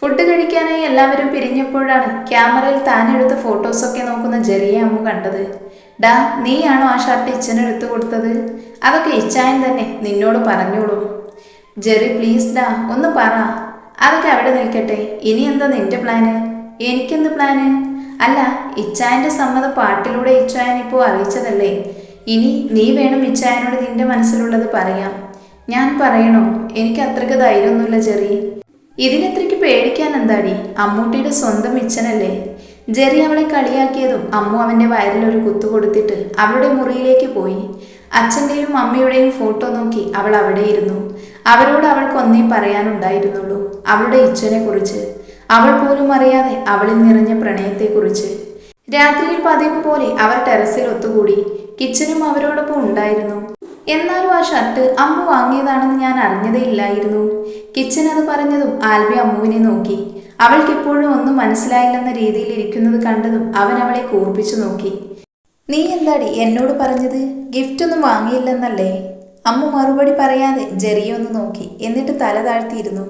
Food കഴിക്കാനായി എല്ലാവരും പിരിഞ്ഞപ്പോഴാണ് ക്യാമറയിൽ താനെടുത്ത ഫോട്ടോസൊക്കെ നോക്കുന്ന ജെറിയെ അമ്മു കണ്ടത്. ഡാ നീയാണോ ആ ഷർട്ട് ഇച്ചനെടുത്തു കൊടുത്തത്? അതൊക്കെ ഇച്ചായൻ തന്നെ നിന്നോട് പറഞ്ഞോളൂ. ജെറി പ്ലീസ് ഡാ ഒന്ന് പറ. അതൊക്കെ അവിടെ നിൽക്കട്ടെ. ഇനി എന്താ നിന്റെ പ്ലാന് എനിക്കെന്ത് പ്ലാന് അല്ല ഇച്ചായന്റെ സമ്മതം പാട്ടിലൂടെ ഇച്ചായൻ ഇപ്പോൾ അറിയിച്ചതല്ലേ. ഇനി നീ വേണം ഇച്ചായനോട് നിന്റെ മനസ്സിലുള്ളത് പറയാം ഞാൻ പറയണോ? എനിക്ക് അത്രയ്ക്ക് ധൈര്യമൊന്നുമില്ല ജെറി. ഇതിനെത്രയ്ക്ക് പേടിക്കാൻ എന്താടി? അമ്മൂട്ടിയുടെ സ്വന്തം ഇച്ഛനല്ലേ ജെറി അവളെ കളിയാക്കിയതും അമ്മു അവന്റെ വയറിൽ ഒരു കുത്തു കൊടുത്തിട്ട് അവളുടെ മുറിയിലേക്ക് പോയി. അച്ഛന്റെയും അമ്മയുടെയും ഫോട്ടോ നോക്കി അവൾ അവിടെ ഇരുന്നു. അവരോട് അവൾക്ക് ഒന്നേ പറയാനുണ്ടായിരുന്നുള്ളൂ അവളുടെ ഇച്ഛനെ കുറിച്ച് അവൾ പോലും അറിയാതെ അവളിൽ നിറഞ്ഞ പ്രണയത്തെക്കുറിച്ച്. രാത്രിയിൽ പതിവ് പോലെ അവർ ടെറസിൽ ഒത്തുകൂടി. കിച്ചനും അവരോടൊപ്പം ഉണ്ടായിരുന്നു. എന്നാലും ആ ഷർട്ട് അമ്മ വാങ്ങിയതാണെന്ന് ഞാൻ അറിഞ്ഞതേ ഇല്ലായിരുന്നു. കിച്ചൻ അത് പറഞ്ഞതും ആൽബി അമ്മുവിനെ നോക്കി. അവൾക്ക് എപ്പോഴും ഒന്നും മനസ്സിലായില്ലെന്ന രീതിയിൽ ഇരിക്കുന്നത് കണ്ടതും അവൻ അവളെ കൂർപ്പിച്ചു നോക്കി. നീ എന്താടി എന്നോട് പറഞ്ഞത്? ഗിഫ്റ്റ് ഒന്നും വാങ്ങിയില്ലെന്നല്ലേ? അമ്മ മറുപടി പറയാതെ ജെറിയെ ഒന്ന് നോക്കി. എന്നിട്ട് തല താഴ്ത്തിയിരുന്നു.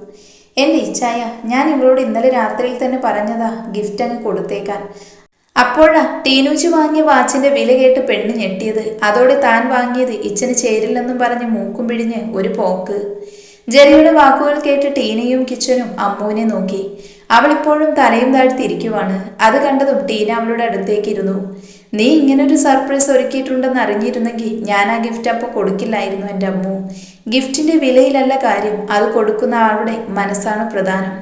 എന്റെ ഇച്ഛായ ഞാൻ ഇവളോട് ഇന്നലെ രാത്രിയിൽ തന്നെ പറഞ്ഞതാ ഗിഫ്റ്റ് അങ്ങ് കൊടുത്തേക്കാൻ. അപ്പോഴാ ടീനൂച്ചി വാങ്ങിയ വാച്ചിന്റെ വില കേട്ട് പെണ്ണ് ഞെട്ടിയത്. അതോടെ താൻ വാങ്ങിയത് ഇച്ചന് ചേരില്ലെന്നും പറഞ്ഞ് മൂക്കും പിഴിഞ്ഞ് ഒരു പോക്ക്. ജെറിയുടെ വാക്കുകൾ കേട്ട് ടീനയും കിച്ചനും അമ്മുവിനെ നോക്കി. അവൾ ഇപ്പോഴും തലയും താഴ്ത്തിയിരിക്കുവാണ്. അത് കണ്ടതും ടീന അവളുടെ അടുത്തേക്ക് ഇരുന്നു നീ ഇങ്ങനൊരു സർപ്രൈസ് ഒരുക്കിയിട്ടുണ്ടെന്ന് അറിഞ്ഞിരുന്നെങ്കിൽ ഞാൻ ആ ഗിഫ്റ്റ് അപ്പോൾ കൊടുക്കില്ലായിരുന്നു എന്റെ അമ്മു. ഗിഫ്റ്റിന്റെ വിലയിലല്ല കാര്യം അത് കൊടുക്കുന്ന ആളുടെ മനസ്സാണ് പ്രധാനം.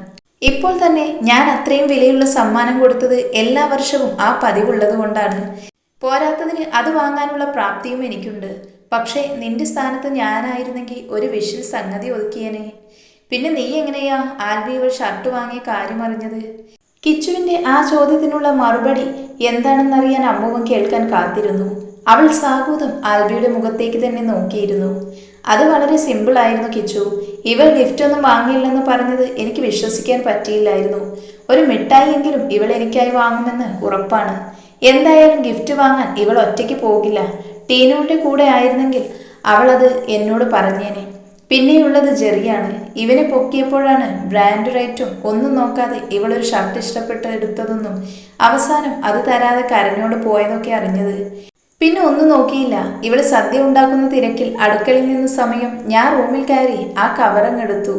ഇപ്പോൾ തന്നെ ഞാൻ അത്രയും വിലയുള്ള സമ്മാനം കൊടുത്തത് എല്ലാ വർഷവും ആ പതിവുള്ളത് കൊണ്ടാണ്. പോരാത്തതിന് അത് വാങ്ങാനുള്ള പ്രാപ്തിയും എനിക്കുണ്ട്. പക്ഷേ നിന്റെ സ്ഥാനത്ത് ഞാനായിരുന്നെങ്കിൽ ഒരു വിഷിൽ സംഗതി ഒതുക്കിയേനെ. പിന്നെ നീ എങ്ങനെയാ ആൽബി ഷർട്ട് വാങ്ങിയ കാര്യം അറിഞ്ഞത്? കിച്ചുവിന്റെ ആ ചോദ്യത്തിനുള്ള മറുപടി എന്താണെന്നറിയാൻ അമ്മുവും കേൾക്കാൻ കാത്തിരുന്നു. അവൾ സാഹൂതം ആൽബിയുടെ മുഖത്തേക്ക് തന്നെ നോക്കിയിരുന്നു. അത് വളരെ സിമ്പിൾ ആയിരുന്നു കിച്ചു. ഇവൾ ഗിഫ്റ്റ് ഒന്നും വാങ്ങിയില്ലെന്ന് പറഞ്ഞത് എനിക്ക് വിശ്വസിക്കാൻ പറ്റിയില്ലായിരുന്നു. ഒരു മിഠായിയെങ്കിലും ഇവൾ എനിക്കായി വാങ്ങുമെന്ന് ഉറപ്പാണ്. എന്തായാലും ഗിഫ്റ്റ് വാങ്ങാൻ ഇവൾ ഒറ്റയ്ക്ക് പോകില്ല. ടീനുവിന്റെ കൂടെ ആയിരുന്നെങ്കിൽ അവൾ അത് എന്നോട് പറഞ്ഞേനെ. പിന്നെയുള്ളത് ജെറിയാണ്. ഇവനെ പൊക്കിയപ്പോഴാണ് ബ്രാൻഡ് റേറ്റും ഒന്നും നോക്കാതെ ഇവളൊരു ഷർട്ട് ഇഷ്ടപ്പെട്ട് എടുത്തതെന്നും അവസാനം അത് തരാതെ കരഞ്ഞോട് പോയതൊക്കെ അറിഞ്ഞത്. പിന്നെ ഒന്നും നോക്കിയില്ല. ഇവൾ സദ്യ ഉണ്ടാക്കുന്ന തിരക്കിൽ അടുക്കളയിൽ നിന്ന് സമയം ഞാൻ റൂമിൽ കയറി ആ കവറങ്ങെടുത്തു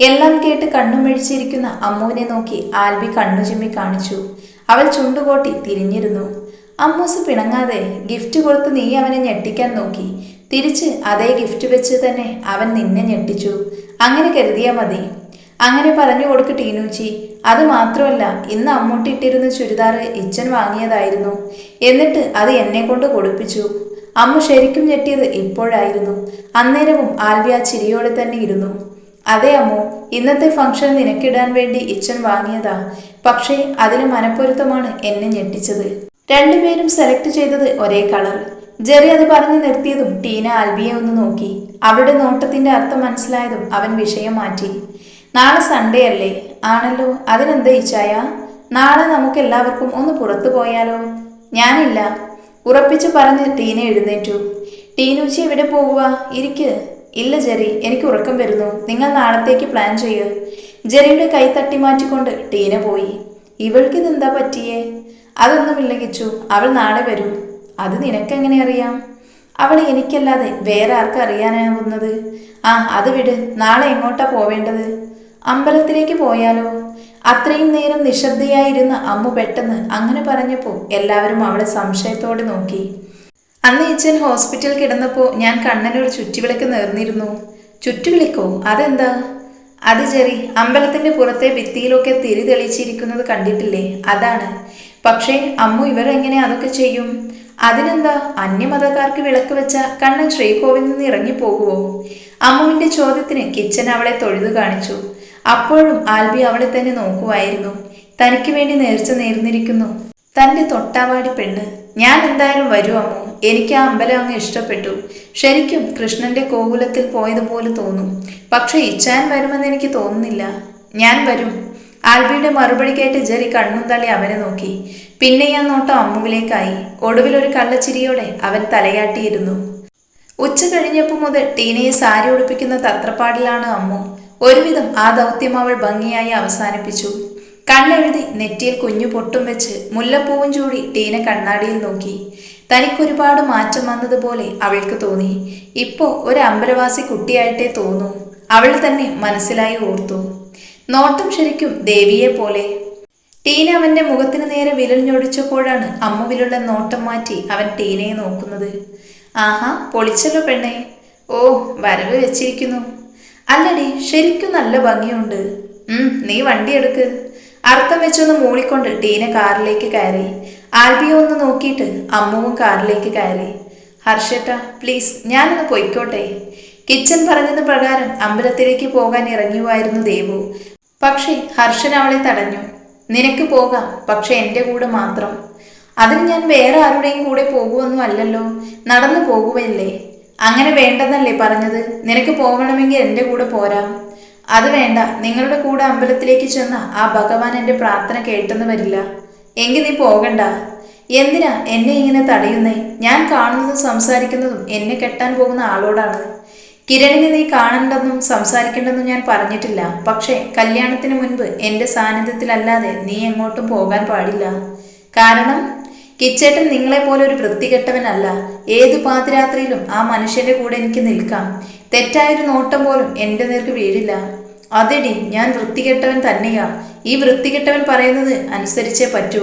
എല്ലാം കേട്ട് കണ്ണും മെഴിച്ചിരിക്കുന്ന അമ്മുവിനെ നോക്കി ആൽബി കണ്ണു ചിമ്മി കാണിച്ചു. അവൾ ചുണ്ടുകോട്ടി തിരിഞ്ഞിരുന്നു. അമ്മൂസ് പിണങ്ങാതെ ഗിഫ്റ്റ് കൊടുത്ത് നീ അവനെ ഞെട്ടിക്കാൻ നോക്കി. തിരിച്ച് അതേ ഗിഫ്റ്റ് വെച്ച് തന്നെ അവൻ നിന്നെ ഞെട്ടിച്ചു. അങ്ങനെ കരുതിയാ മതി. അങ്ങനെ പറഞ്ഞു കൊടുക്ക് ടീനൂച്ചി. അത് മാത്രമല്ല ഇന്ന് അമ്മൂട്ടി ഇട്ടിരുന്ന ചുരിദാർ ഇച്ചൻ വാങ്ങിയതായിരുന്നു. എന്നിട്ട് അത് എന്നെ കൊണ്ട് കൊടുപ്പിച്ചു. അമ്മ ശരിക്കും ഞെട്ടിയത് ഇപ്പോഴായിരുന്നു. അന്നേരവും ആൽവി ആ ചിരിയോടെ തന്നെ ഇരുന്നു. അതെ അമ്മു ഇന്നത്തെ ഫംഗ്ഷൻ നിനക്കിടാൻ വേണ്ടി ഇച്ചൻ വാങ്ങിയതാ. പക്ഷേ അതിന് മനപ്പൊരുത്തമാണ് എന്നെ ഞെട്ടിച്ചത്. രണ്ടുപേരും സെലക്ട് ചെയ്തത് ഒരേ കളർ ജെറി അത് പറഞ്ഞു നിർത്തിയതും ടീന ആൽബിയെ ഒന്ന് നോക്കി. അവളുടെ നോട്ടത്തിന്റെ അർത്ഥം മനസ്സിലായതും അവൻ വിഷയം മാറ്റി. നാളെ സൺഡേ അല്ലേ? ആണല്ലോ. അതിനെന്താ ഈച്ചായ നാളെ നമുക്ക് എല്ലാവർക്കും ഒന്ന് പുറത്തു പോയാലോ? ഞാനില്ല. ഉറപ്പിച്ചു പറഞ്ഞ് ടീന എഴുന്നേറ്റു. ടീനൂച്ചി എവിടെ പോകുക ഇരിക്ക്. ഇല്ല ജെറി. എനിക്ക് ഉറക്കം വരുന്നു. നിങ്ങൾ നാളത്തേക്ക് പ്ലാൻ ചെയ്യ്. ജെറിയുടെ കൈ തട്ടി മാറ്റിക്കൊണ്ട് ടീന പോയി. ഇവൾക്ക് ഇതെന്താ പറ്റിയേ? അതൊന്നുമില്ല കിച്ചു അവൾ നാളെ വരും. അത് നിനക്കെങ്ങനെ അറിയാം? അവൾ എനിക്കല്ലാതെ വേറെ ആർക്കും അറിയാനാവുന്നത്? ആ അത് വിട്. നാളെ എങ്ങോട്ടാ പോവേണ്ടത്? അമ്പലത്തിലേക്ക് പോയാലോ? അത്രയും നേരം നിശബ്ദയായിരുന്ന അമ്മ പെട്ടെന്ന് അങ്ങനെ പറഞ്ഞപ്പോൾ എല്ലാവരും അവളെ സംശയത്തോടെ നോക്കി. അന്ന് ഇച്ചൻ ഹോസ്പിറ്റൽ കിടന്നപ്പോൾ ഞാൻ കണ്ണനൊരു ചുറ്റുവിളക്ക് നേർന്നിരുന്നു. ചുറ്റുവിളിക്കോ? അതെന്താ? അത് ചെറി അമ്പലത്തിന്റെ പുറത്തെ ഭിത്തിയിലൊക്കെ തിരി തെളിച്ചിരിക്കുന്നത് കണ്ടിട്ടില്ലേ? അതാണ്. പക്ഷേ അമ്മു ഇവരെങ്ങനെ അതൊക്കെ ചെയ്യും? അതിനെന്താ? അന്യമതക്കാർക്ക് വിളക്ക് വെച്ച കണ്ണൻ ശ്രീകോവിൽ നിന്ന് ഇറങ്ങിപ്പോകുമോ അമ്മുവിന്റെ ചോദ്യത്തിന് കിച്ചൻ അവളെ തൊഴുതു കാണിച്ചു. അപ്പോഴും ആൽബി അവളെ തന്നെ നോക്കുമായിരുന്നു തനിക്ക് വേണ്ടി നേർച്ച നേർന്നിരിക്കുന്നു. തന്റെ തൊട്ടാവാടി പെണ്ണ് ഞാൻ എന്തായാലും വരൂ അമ്മോ. എനിക്ക് ആ അമ്പലം അങ്ങ് ഇഷ്ടപ്പെട്ടു. ശരിക്കും കൃഷ്ണന്റെ കോകുലത്തിൽ പോയതുപോലെ തോന്നും. പക്ഷെ ഇച്ചാൻ വരുമെന്ന് എനിക്ക് തോന്നുന്നില്ല. ഞാൻ വരും. ആൽബിയുടെ മറുപടി കേട്ട് ജെറി കണ്ണും തള്ളി അവനെ നോക്കി. പിന്നെ ഞാൻ നോട്ടം അമ്മുവിലേക്കായി. ഒടുവിൽ ഒരു കള്ളച്ചിരിയോടെ അവൻ തലയാട്ടിയിരുന്നു. ഉച്ച കഴിഞ്ഞപ്പോൾ മുതൽ ടീനയെ സാരി ഉടുപ്പിക്കുന്ന തത്രപ്പാടിലാണ് അമ്മു. ഒരുവിധം ആ ദൗത്യം അവൾ ഭംഗിയായി അവസാനിപ്പിച്ചു. കണ്ണെഴുതി നെറ്റിയിൽ കുഞ്ഞു പൊട്ടും വെച്ച് മുല്ലപ്പൂവും ചൂടി ടീന കണ്ണാടിയിൽ നോക്കി. തനിക്കൊരുപാട് മാറ്റം വന്നതുപോലെ അവൾക്ക് തോന്നി. ഇപ്പോ ഒരു അമ്പലവാസി കുട്ടിയായിട്ടേ തോന്നൂ. അവൾ തന്നെ മനസ്സിലായി ഓർത്തു. നോട്ടം ശരിക്കും ദേവിയെ പോലെ. ടീന അവന്റെ മുഖത്തിന് നേരെ വിരൽ ഞൊടിച്ചപ്പോഴാണ് അമ്മുവിലുള്ള നോട്ടം മാറ്റി അവൻ ടീനയെ നോക്കുന്നത്. ആഹാ പൊളിച്ചല്ലോ പെണ്ണേ. ഓ വരവ് വെച്ചിരിക്കുന്നു. അല്ലടി ശരിക്കും നല്ല ഭംഗിയുണ്ട്. നീ വണ്ടി എടുക്ക്. അർത്ഥം വെച്ചൊന്ന് മൂളിക്കൊണ്ട് ടീന കാറിലേക്ക് കയറി. ആൽബിയ ഒന്ന് നോക്കിയിട്ട് അമ്മുവും കാറിലേക്ക് കയറി. ഹർഷേട്ട പ്ലീസ് ഞാനൊന്ന് പൊയ്ക്കോട്ടെ. കിച്ചൻ പറഞ്ഞത് പ്രകാരം അമ്പലത്തിലേക്ക് പോകാൻ ഇറങ്ങിയുമായിരുന്നു ദേവു. പക്ഷേ ഹർഷൻ അവളെ തടഞ്ഞു. നിനക്ക് പോകാം പക്ഷെ എന്റെ കൂടെ മാത്രം. അതിന് ഞാൻ വേറെ ആരുടെയും കൂടെ പോകുമെന്നും അല്ലല്ലോ. നടന്നു പോകുകയല്ലേ അങ്ങനെ വേണ്ടെന്നല്ലേ പറഞ്ഞത്? നിനക്ക് പോകണമെങ്കിൽ എന്റെ കൂടെ പോരാം. അത് വേണ്ട. നിങ്ങളുടെ കൂടെ അമ്പലത്തിലേക്ക് ചെന്ന ആ ഭഗവാൻ എന്റെ പ്രാർത്ഥന കേട്ടെന്ന് വരില്ല. എങ്കിൽ നീ പോകണ്ട. എന്തിനാ എന്നെ ഇങ്ങനെ തടയുന്നേ? ഞാൻ കാണുന്നതും സംസാരിക്കുന്നതും എന്നെ കെട്ടാൻ പോകുന്ന ആളോടാണ്. കിരണിനെ നീ കാണണ്ടെന്നും സംസാരിക്കണ്ടെന്നും ഞാൻ പറഞ്ഞിട്ടില്ല. പക്ഷേ കല്യാണത്തിന് മുൻപ് എന്റെ സാന്നിധ്യത്തിലല്ലാതെ നീ എങ്ങോട്ടും പോകാൻ പാടില്ല. കാരണം കിച്ചേട്ടൻ നിങ്ങളെപ്പോലെ ഒരു വൃത്തികെട്ടവനല്ല. ഏതു പാതിരാത്രിയിലും ആ മനുഷ്യന്റെ കൂടെ എനിക്ക് നിൽക്കാം. തെറ്റായൊരു നോട്ടം പോലും എന്റെ നേർക്ക് വീഴില്ല. അതെടി ഞാൻ വൃത്തികെട്ടവൻ തന്നെയാ. ഈ വൃത്തികെട്ടവൻ പറയുന്നത് അനുസരിച്ചേ പറ്റൂ.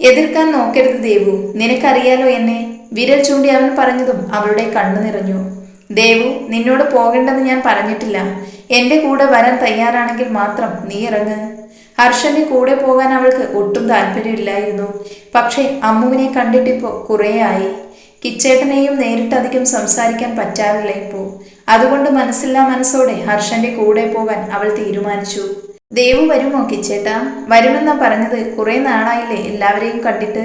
എതിർക്കാൻ നോക്കരുത് ദേവു. നിനക്കറിയാലോ എന്നെ? വിരൽ ചൂണ്ടി അവൻ പറഞ്ഞതും അവളുടെ കണ്ണു നിറഞ്ഞു. ദേവു നിന്നോട് പോകണ്ടെന്ന് ഞാൻ പറഞ്ഞിട്ടില്ല. എന്റെ കൂടെ വരാൻ തയ്യാറാണെങ്കിൽ മാത്രം നീ ഇറങ്ങ്. ഹർഷന്റെ കൂടെ പോകാൻ അവൾക്ക് ഒട്ടും താല്പര്യമില്ലായിരുന്നു. പക്ഷേ അമ്മുവിനെ കണ്ടിട്ടിപ്പോ കുറേയായി. കിച്ചേട്ടനെയും നേരിട്ട് അധികം സംസാരിക്കാൻ പറ്റാറില്ല ഇപ്പോൾ അതുകൊണ്ട് മനസ്സില്ലാ മനസ്സോടെ ഹർഷന്റെ കൂടെ പോകാൻ അവൾ തീരുമാനിച്ചു. ദേവു വരുമോ കിച്ചേട്ടാ? വരുമെന്നാ പറഞ്ഞത് കുറെ നാളായില്ലേ എല്ലാവരെയും കണ്ടിട്ട്.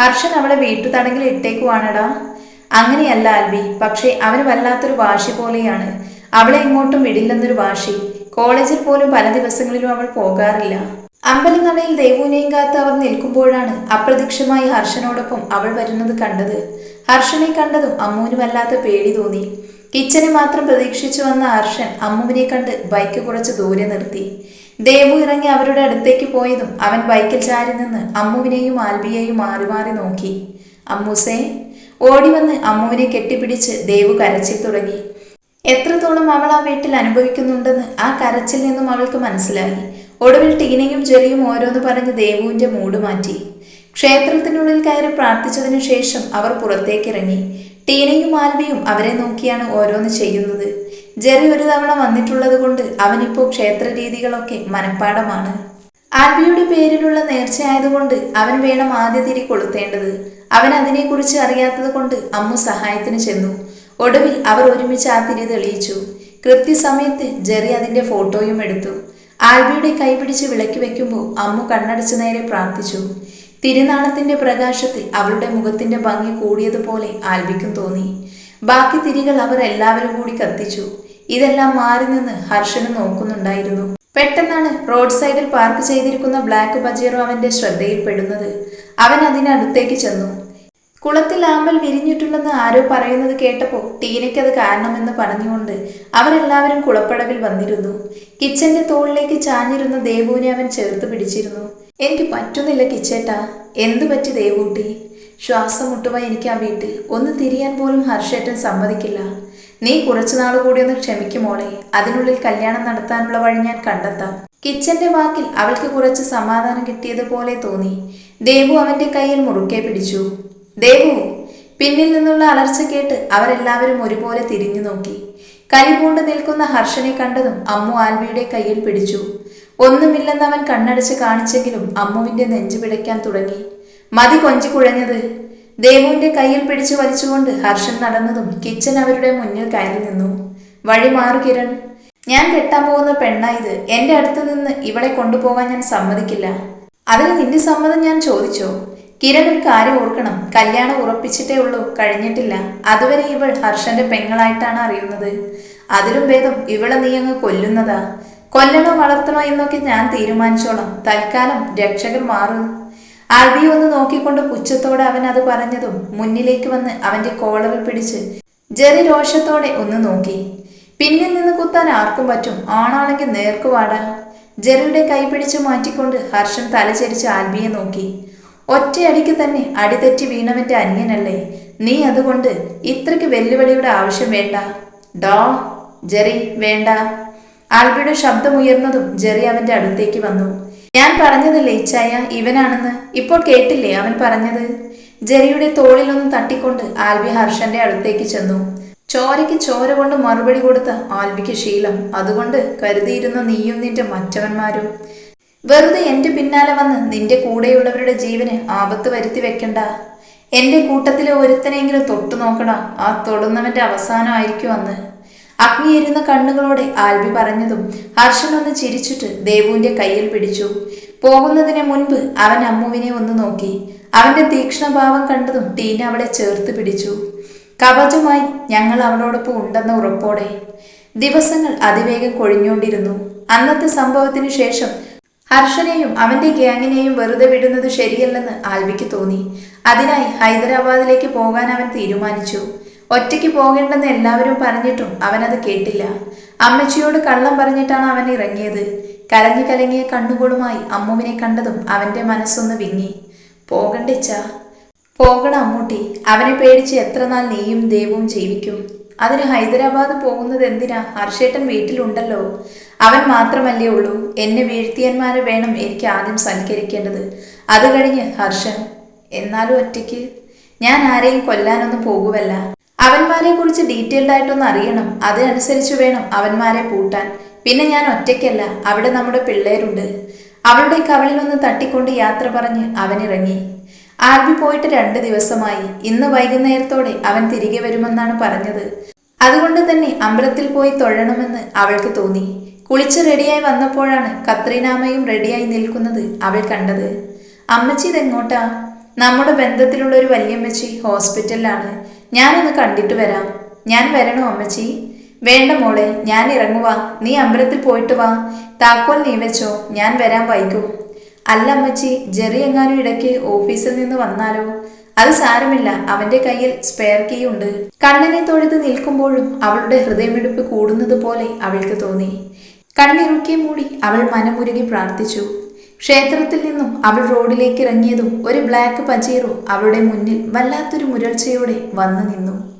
ഹർഷൻ അവളെ വീട്ടുതടങ്കിൽ ഇട്ടേക്കുവാണടാ. അങ്ങനെയല്ല ആൽബി പക്ഷേ അവന് വല്ലാത്തൊരു വാശി പോലെയാണ്. അവളെ ഇങ്ങോട്ടും വിടില്ലെന്നൊരു വാശി. കോളേജിൽ പോലും പല ദിവസങ്ങളിലും അവൾ പോകാറില്ല. അമ്പലനടയിൽ ദേവുവിനെയും കാത്ത് അവർ നിൽക്കുമ്പോഴാണ് അപ്രത്യക്ഷമായി ഹർഷനോടൊപ്പം അവൾ വരുന്നത് കണ്ടത്. ഹർഷനെ കണ്ടതും അമ്മുവിന് വല്ലാത്ത പേടി തോന്നി. കിച്ചനെ മാത്രം പ്രതീക്ഷിച്ചു വന്ന ഹർഷൻ അമ്മുവിനെ കണ്ട് ബൈക്ക് കുറച്ച് ദൂരെ നിർത്തി. ദേവു ഇറങ്ങി അവരുടെ അടുത്തേക്ക് പോയതും അവൻ ബൈക്കിൽ ചാരി നിന്ന് അമ്മുവിനെയും ആൽബിയെയും മാറി മാറി നോക്കി. അമ്മൂസേ ഓടി വന്ന് അമ്മുവിനെ കെട്ടിപ്പിടിച്ച് ദേവു കരച്ചിൽ തുടങ്ങി. എത്രത്തോളം അവൾ ആ വീട്ടിൽ അനുഭവിക്കുന്നുണ്ടെന്ന് ആ കരച്ചിൽ നിന്നും അവൾക്ക് മനസ്സിലായി. ഒടുവിൽ ടീനയും ജെറിയും ഓരോന്ന് പറഞ്ഞ് ദേവുവിന്റെ മൂട് മാറ്റി. ക്ഷേത്രത്തിനുള്ളിൽ കയറി പ്രാർത്ഥിച്ചതിനു ശേഷം അവർ പുറത്തേക്കിറങ്ങി. ടീനയും ആൽബിയും അവരെ നോക്കിയാണ് ഓരോന്ന് ചെയ്യുന്നത്. ജെറി ഒരു തവണ വന്നിട്ടുള്ളത് കൊണ്ട് അവനിപ്പോൾ ക്ഷേത്ര രീതികളൊക്കെ മനഃപ്പാടമാണ്. ആൽബിയുടെ പേരിലുള്ള നേർച്ചയായതുകൊണ്ട് അവൻ വേണം ആദ്യ തിരി കൊളുത്തേണ്ടത്. അവൻ അതിനെക്കുറിച്ച് അറിയാത്തത് കൊണ്ട് അമ്മു സഹായത്തിന് ചെന്നു. ഒടുവിൽ അവർ ഒരുമിച്ച് ആ തിരി തെളിയിച്ചു. കൃത്യസമയത്ത് ജെറി അതിന്റെ ഫോട്ടോയും എടുത്തു. ആൽബിയുടെ കൈപിടിച്ച് വിളക്കി വെക്കുമ്പോൾ അമ്മു കണ്ണടച്ചു നേരെ പ്രാർത്ഥിച്ചു. തിരുനാളത്തിന്റെ പ്രകാശത്തിൽ അവളുടെ മുഖത്തിന്റെ ഭംഗി കൂടിയതുപോലെ ആൽബിക്കും തോന്നി. ബാക്കി തിരികൾ അവർ എല്ലാവരും കൂടി കത്തിച്ചു. ഇതെല്ലാം മാറി നിന്ന് ഹർഷന് നോക്കുന്നുണ്ടായിരുന്നു. പെട്ടെന്നാണ് റോഡ് സൈഡിൽ പാർക്ക് ചെയ്തിരിക്കുന്ന ബ്ലാക്ക് ബജീറോ അവന്റെ ശ്രദ്ധയിൽപ്പെടുന്നത്. അവൻ അതിനടുത്തേക്ക് ചെന്നു. കുളത്തിൽ ആമ്പൽ വിരിഞ്ഞിട്ടുണ്ടെന്ന് ആരോ പറയുന്നത് കേട്ടപ്പോൾ ടീനയ്ക്കത് കാരണമെന്ന് പറഞ്ഞുകൊണ്ട് അവരെല്ലാവരും കുളപ്പടവിൽ വന്നിരുന്നു. കിച്ചന്റെ തോളിലേക്ക് ചാഞ്ഞിരുന്ന ദേവുവിനെ അവൻ ചേർത്ത് പിടിച്ചിരുന്നു. എനിക്ക് പറ്റുന്നില്ല കിച്ചേട്ടാ. എന്തു പറ്റി ദേവൂട്ടി? ശ്വാസം മുട്ടുവാൻ എനിക്ക് ആ വീട്ടിൽ ഒന്ന് തിരിയാൻ പോലും ഹർഷേട്ടൻ സമ്മതിക്കില്ല. നീ കുറച്ചുനാൾ കൂടി ഒന്ന് ക്ഷമിക്കുമോളെ അതിനുള്ളിൽ കല്യാണം നടത്താനുള്ള വഴി ഞാൻ കണ്ടെത്താം. കിച്ചന്റെ വാക്കിൽ അവൾക്ക് കുറച്ച് സമാധാനം കിട്ടിയതുപോലെ തോന്നി. ദേവു അവന്റെ കയ്യിൽ മുറുക്കെ പിടിച്ചു. ദേവു പിന്നിൽ നിന്നുള്ള അലർച്ച കേട്ട് അവരെല്ലാവരും ഒരുപോലെ തിരിഞ്ഞു നോക്കി. കലിപൂണ്ട് നിൽക്കുന്ന ഹർഷനെ കണ്ടതും അമ്മു ആൽവിയുടെ കയ്യിൽ പിടിച്ചു. ഒന്നുമില്ലെന്ന് അവൻ കണ്ണടച്ച് കാണിച്ചെങ്കിലും അമ്മുവിന്റെ നെഞ്ചു പിടയ്ക്കാൻ തുടങ്ങി. മതി കൊഞ്ചി കുഴഞ്ഞത്. ദേവുവിന്റെ കയ്യിൽ പിടിച്ചു വലിച്ചുകൊണ്ട് ഹർഷൻ നടന്നതും കിച്ചൻ അവരുടെ മുന്നിൽ കയറി നിന്നു. വഴി മാറു കിരൺ. ഞാൻ കെട്ടാൻ പോകുന്ന പെണ്ണ ഇത്. എന്റെ അടുത്ത് നിന്ന് ഇവളെ കൊണ്ടുപോകാൻ ഞാൻ സമ്മതിക്കില്ല. അതിന് നിന്റെ സമ്മതം ഞാൻ ചോദിച്ചോ? കിരൺ ഒരു ഓർക്കണം. കല്യാണം ഉറപ്പിച്ചിട്ടേ ഉള്ളൂ. കഴിഞ്ഞിട്ടില്ല. അതുവരെ ഇവൾ ഹർഷന്റെ പെങ്ങളായിട്ടാണ് അറിയുന്നത്. അതിലും ഭേദം ഇവളെ നീ അങ്ങ് കൊല്ലുന്നതാ. കൊല്ലണോ വളർത്തണോ എന്നൊക്കെ ഞാൻ തീരുമാനിച്ചോളാം. തൽക്കാലം രക്ഷകർ മാറും. ആൽബി ഒന്ന് നോക്കിക്കൊണ്ട് പുച്ഛത്തോടെ അവൻ അത് പറഞ്ഞതും മുന്നിലേക്ക് വന്ന് അവന്റെ കോളറിൽ പിടിച്ച് ജെറി രോഷത്തോടെ ഒന്ന് നോക്കി. പിന്നിൽ നിന്ന് കുത്താൻ ആർക്കും പറ്റും. ആണാണെങ്കിൽ നേർക്കുവാടാ ജെറിയുടെ കൈ പിടിച്ചു മാറ്റിക്കൊണ്ട് ഹർഷൻ തലചരിച്ച് ആൽബിയെ നോക്കി. ഒറ്റയടിക്ക് തന്നെ അടിതെറ്റി വീണവന്റെ അനിയനല്ലേ? നീ അതുകൊണ്ട് ഇത്രയ്ക്ക് വെല്ലുവിളിയുടെ ആവശ്യം വേണ്ട. ഡോ ജെറി വേണ്ട. ആൽബിയുടെ ശബ്ദമുയർന്നതും ജെറി അവന്റെ അടുത്തേക്ക് വന്നു. ഞാൻ പറഞ്ഞതല്ലേ ഇച്ചായ? ഇവനാണെന്ന്. ഇപ്പോൾ കേട്ടില്ലേ അവൻ പറഞ്ഞത്? ജെറിയുടെ തോളിലൊന്ന് തട്ടിക്കൊണ്ട് ആൽബി ഹർഷന്റെ അടുത്തേക്ക് ചെന്നു. ചോരയ്ക്ക് ചോര കൊണ്ട് മറുപടി കൊടുത്ത ആൽബിക്ക് ശീലം. അതുകൊണ്ട് കരുതിയിരുന്ന നീയും നിന്റെ മറ്റവന്മാരും വെറുതെ എന്റെ പിന്നാലെ വന്ന് നിന്റെ കൂടെയുള്ളവരുടെ ജീവന് ആപത്ത് വരുത്തി വെക്കണ്ട. എന്റെ കൂട്ടത്തിലെ ഒരുത്തനെങ്കിലും തൊട്ടു നോക്കണം. ആ തൊടുന്നവന്റെ അവസാനമായിരിക്കും അന്ന്. അഗ്നിയെരുന്ന കണ്ണുകളോടെ ആൽബി പറഞ്ഞതും ഹർഷൻ ഒന്ന് ചിരിച്ചിട്ട് ദേവുവിന്റെ കയ്യിൽ പിടിച്ചു. പോകുന്നതിന് മുൻപ് അവൻ അമ്മുവിനെ ഒന്ന് നോക്കി. അവന്റെ തീക്ഷ്ണഭാവം കണ്ടതും ടീന അവളെ ചേർത്ത് പിടിച്ചു. കവചമായി ഞങ്ങൾ അവളോടൊപ്പം ഉണ്ടെന്ന ഉറപ്പോടെ. ദിവസങ്ങൾ അതിവേഗം കൊഴിഞ്ഞുകൊണ്ടിരുന്നു. അന്നത്തെ സംഭവത്തിന് ശേഷം ഹർഷനെയും അവന്റെ ഗ്യാങ്ങിനെയും വെറുതെ വിടുന്നത് ശരിയല്ലെന്ന് ആൽബിക്ക് തോന്നി. അതിനായി ഹൈദരാബാദിലേക്ക് പോകാൻ അവൻ തീരുമാനിച്ചു. ഒറ്റയ്ക്ക് പോകേണ്ടെന്ന് എല്ലാവരും പറഞ്ഞിട്ടും അത് കേട്ടില്ല. അമ്മച്ചിയോട് കള്ളം പറഞ്ഞിട്ടാണ് അവൻ ഇറങ്ങിയത്. കലങ്ങി കലങ്ങിയ കണ്ണുകളുമായി അമ്മുവിനെ കണ്ടതും അവന്റെ മനസ്സൊന്ന് വിങ്ങി. പോകണ്ടിച്ച പോകണം അമ്മൂട്ടി. അവനെ പേടിച്ച് എത്ര നാൾ നീയും ദേവും ജീവിക്കും. അതിന് ഹൈദരാബാദ് പോകുന്നത് എന്തിനാ? ഹർഷേട്ടൻ വീട്ടിലുണ്ടല്ലോ. അവൻ മാത്രമല്ലേ ഉള്ളൂ. എന്നെ വീഴ്ത്തിയന്മാരെ വേണം എനിക്ക് ആദ്യം സൽക്കരിക്കേണ്ടത്. അത് കഴിഞ്ഞ് ഹർഷൻ എന്നാലും ഒറ്റയ്ക്ക്? ഞാൻ ആരെയും കൊല്ലാനൊന്നും പോകുവല്ല. അവന്മാരെ കുറിച്ച് ഡീറ്റെയിൽഡ് ആയിട്ടൊന്ന് അറിയണം. അതിനനുസരിച്ച് വേണം അവന്മാരെ പൂട്ടാൻ. പിന്നെ ഞാൻ ഒറ്റയ്ക്കല്ല. അവിടെ നമ്മുടെ പിള്ളേരുണ്ട്. അവളുടെ കവളിൽ ഒന്ന് തട്ടിക്കൊണ്ട് യാത്ര പറഞ്ഞ് അവനിറങ്ങി. ആൽബി പോയിട്ട് രണ്ട് ദിവസമായി. ഇന്ന് വൈകുന്നേരത്തോടെ അവൻ തിരികെ വരുമെന്നാണ് പറഞ്ഞത്. അതുകൊണ്ട് തന്നെ അമ്പലത്തിൽ പോയി തൊഴണമെന്ന് അവൾക്ക് തോന്നി. കുളിച്ച് റെഡിയായി വന്നപ്പോഴാണ് കത്രീനാമയും റെഡിയായി നിൽക്കുന്നത് അവൾ കണ്ടത്. അമ്മച്ചി ഇതെങ്ങോട്ടാ? നമ്മുടെ ബന്ധത്തിലുള്ള ഒരു വല്യമ്മച്ചി ഹോസ്പിറ്റലിലാണ്. ഞാനൊന്ന് കണ്ടിട്ട് വരാം. ഞാൻ വരണോ അമ്മച്ചി? വേണ്ട മോളെ ഞാൻ ഇറങ്ങുവാ. നീ അമ്പലത്തിൽ പോയിട്ട് വാ. താക്കോൽ നീ വെച്ചോ. ഞാൻ വരാൻ വൈകും. അല്ല അമ്മച്ചി ജെറി എങ്ങാനും ഇടയ്ക്ക് ഓഫീസിൽ നിന്ന് വന്നാലോ? അത് സാരമില്ല അവന്റെ കയ്യിൽ സ്പെയർ കീ ഉണ്ട്. കണ്ണനെ തൊഴുത് നിൽക്കുമ്പോഴും അവളുടെ ഹൃദയമെടുപ്പ് കൂടുന്നത് പോലെ അവൾക്ക് തോന്നി. കണ്ണിറുക്കി മൂടി അവൾ മനമുരുകി പ്രാർത്ഥിച്ചു. ക്ഷേത്രത്തിൽ നിന്നും അവൾ റോഡിലേക്ക് ഇറങ്ങിയതും ഒരു ബ്ലാക്ക് പജീറോ അവളുടെ മുന്നിൽ വല്ലാത്തൊരു മുരൾച്ചയോടെ വന്നു നിന്നു.